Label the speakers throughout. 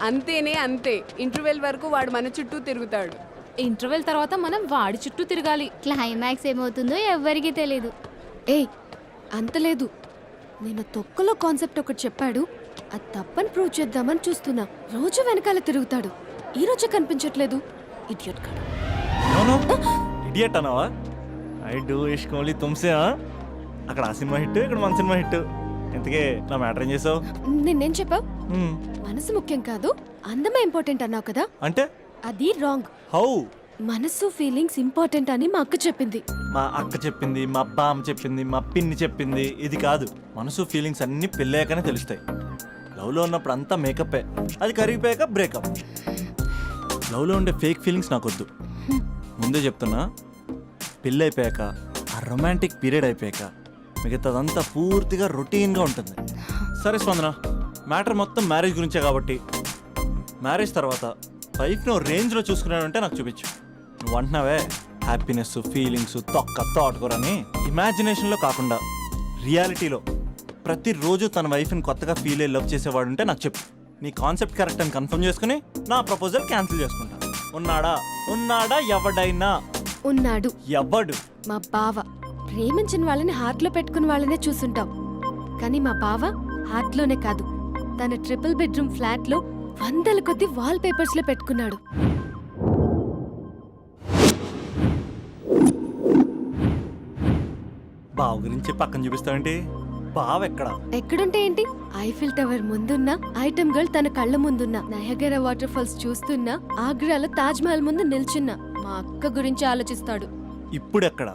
Speaker 1: అంతేనే అంతే. ఇంటర్వెల్ వరకు వాడు మన చుట్టూ తిరుగుతాడు.
Speaker 2: ఇంటర్వెల్ తర్వాత మనం వాడి చుట్టూ తిరగాలి.
Speaker 3: క్లైమాక్స్ ఏమవుతుందో ఎవ్వరికీ తెలీదు.
Speaker 4: ఏయ్ అంత లేదు. నేను తొక్కలో కాన్సెప్ట్ ఒకటి చెప్పాడు. అది తప్పని ప్రూవ్ చేద్దామని చూస్తున్నా. రోజు వెనకాల తిరుగుతాడు. ఈ రోజే కనిపించట్లేదు. ఇడియట్ కాడు.
Speaker 5: అవును ఇడియట్ అన్నావా? ఐ డూ ఇష్క్ ఓన్లీ తుమ్సే? అక్కడ ఆ సినిమా హిట్ ఇక్కడ మన సినిమా హిట్. ఇంతకే నా మ్యాటర్ ఏం చేసావు?
Speaker 4: నిన్నేం చెప్పావు? మనసు ముఖ్యం కాదు అందమే ఇంపార్టెంట్ అన్నావు కదా?
Speaker 5: అంటే?
Speaker 4: అది రాంగ్
Speaker 5: హౌ
Speaker 4: మనసు ఫీలింగ్స్ ఇంపార్టెంట్ అని మా అక్క చెప్పింది.
Speaker 5: మా అక్క చెప్పింది మా బామ్మ చెప్పింది మా పిన్ని చెప్పింది ఇది కాదు. మనసు ఫీలింగ్స్ అన్నీ పెళ్ళాకనే తెలుస్తాయి. లవ్లో ఉన్నప్పుడు అంతా మేకప్పే అది కరిగిపోయాక బ్రేకప్ లవ్లో ఉండే ఫేక్ ఫీలింగ్స్ నాకొద్దు. ముందే చెప్తున్నా పెళ్ళి అయిపోయాక ఆ రొమాంటిక్ పీరియడ్ అయిపోయాక మిగతాదంతా పూర్తిగా రొటీన్గా ఉంటుంది. సరే స్పందన మ్యాటర్ మొత్తం మ్యారేజ్ గురించే కాబట్టి. మ్యారేజ్ తర్వాత వైఫ్ను రేంజ్లో చూసుకున్నాడంటే నాకు చూపించు. నువ్వు అంటున్నావే హ్యాపీనెస్ ఫీలింగ్స్ తొక్క థాట్కూరని ఇమాజినేషన్లో కాకుండా రియాలిటీలో ప్రతిరోజు తన వైఫ్ని కొత్తగా ఫీల్ అయ్యి లవ్ చేసేవాడుంటే నాకు చెప్పు. నీ కాన్సెప్ట్ కరెక్ట్ అని కన్ఫర్మ్ చేసుకుని నా ప్రపోజల్ క్యాన్సిల్ చేసుకుంటా. ఉన్నాడా? ఉన్నాడా? ఎవడైనా?
Speaker 4: ఉన్నాడు.
Speaker 5: ఎవడు?
Speaker 4: మా బావ. ప్రేమించిన వాళ్ళని హార్ట్లో పెట్టుకున్న వాళ్ళనే చూసుంటాం. కానీ మా బావ హార్ట్లోనే కాదు. తన ట్రిపుల్ బెడ్రూమ్ ఫ్లాట్లో వందల కొద్ది వాల్ పేపర్స్లో పెట్టుకున్నాడు.
Speaker 5: బావ గురించి పక్కన చూపిస్తావేంటి? బావ ఎక్కడా
Speaker 4: ఎక్కడుంటే ఏంటి? ఐఫిల్ టవర్ ముందున్న ఐటమ్ గర్ల్ తన కళ్ళ ముందున్న నయగర వాటర్ ఫాల్స్ చూస్తున్నా ఆగ్రాలో తాజ్ మహల్ ముందు నిల్చున్నా మా అక్క గురించి ఆలోచిస్తాడు.
Speaker 5: ఇప్పుడు ఎక్కడా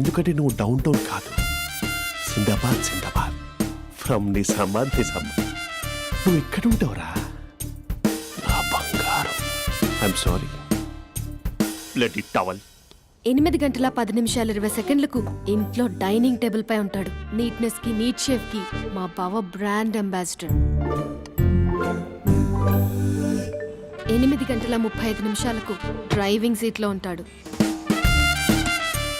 Speaker 6: ఎందుకంటే నువ్వు డౌన్ టౌన్ కాదు Sindbad Sindbad from Nizamabad Nizamabad నువ్వు ఎక్కడ ఉంటావురా? నా బంగారం. I'm sorry let it towel
Speaker 4: ఎనిమిది గంటల పది నిమిషాలు ఇరవై సెకండ్లకు ఇంట్లో డైనింగ్ టేబుల్ పై ఉంటాడు. నీట్నెస్కి నీట్ షేఫ్కి మా బావ బ్రాండ్ అంబాసిడర్. ఎనిమిది గంటల ముప్పై ఐదు నిమిషాలకు డ్రైవింగ్ సీట్లో ఉంటాడు.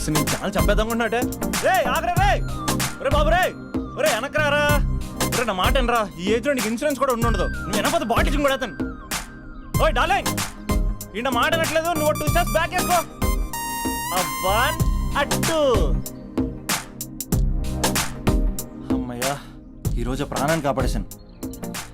Speaker 5: వస్తే నీ చాలా చంపేద్దామన్నట్టే రే ఆగరా రే ఒరే బాబు రే ఒరే వెనకరారా. ఒరే నా మాట ఎనరా ఈ ఏజ్లో నీకు ఇన్సూరెన్స్ కూడా ఉండదు. నువ్వు వెనకపోతే బాటిల్ కూడా అతను ఓయ్ డార్లింగ్. ఈయన మాట అనట్లేదు నువ్వు టూ స్టెప్స్ బ్యాక్ వేసుకో. వన్ అట్టు అమ్మయ్యా ఈరోజు ప్రాణాన్ని కాపాడేశాను.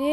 Speaker 2: ఏ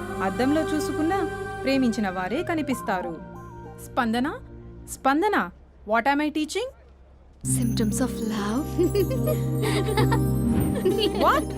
Speaker 7: అద్దంలో చూసుకున్నా ప్రేమించిన వారే కనిపిస్తారు. Spandana? Spandana? What I teaching
Speaker 4: symptoms of love
Speaker 7: what